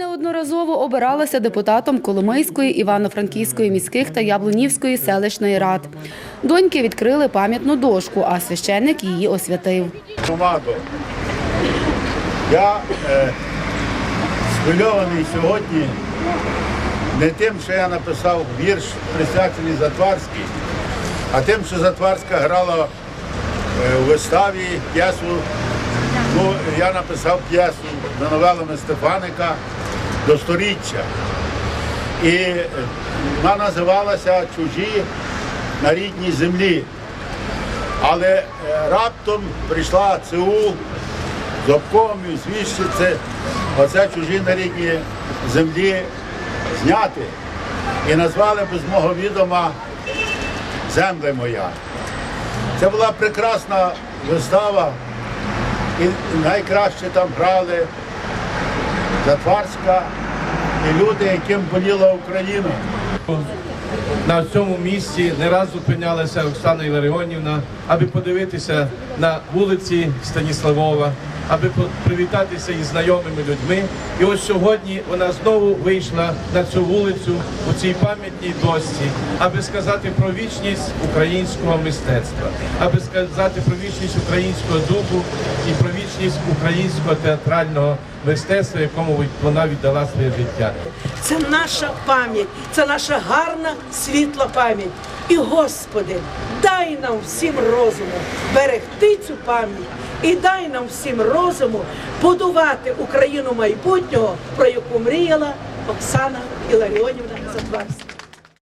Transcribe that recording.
Неодноразово обиралася депутатом Коломийської, Івано-Франківської міських та Яблунівської селищної рад. Доньки відкрили пам'ятну дошку, а священник її освятив. громаду. Я е, схвильований сьогодні не тим, що я написав вірш присвячений Затварській, а тим, що Затварська грала е, у виставі п'єсу. Ну, я написав п'єсу за новелами Стефаника до сторіччя. І вона називалася Чужі на рідній землі. Але е, раптом прийшла ЦУ з обкомів, звіщиці, оце чужі на рідній землі зняти. І назвали без мого відома Земля моя. Це була прекрасна вистава, і найкраще там грали Затварська і люди, яким боліла Україна. На цьому місці не раз зупинялася Оксана Іларіонівна, аби подивитися на вулиці Станіславова, аби привітатися із знайомими людьми. І ось сьогодні вона знову вийшла на цю вулицю у цій пам'ятній дошці, аби сказати про вічність українського мистецтва, аби сказати про вічність українського духу і про вічність українського театрального мистецтва, якому вона віддала своє життя. Це наша пам'ять, це наша гарна світла пам'ять. І Господи, дай нам всім розуму берегти цю пам'ять і дай нам всім розуму будувати Україну майбутнього, про яку мріяла Оксана Іларіонівна Затварська.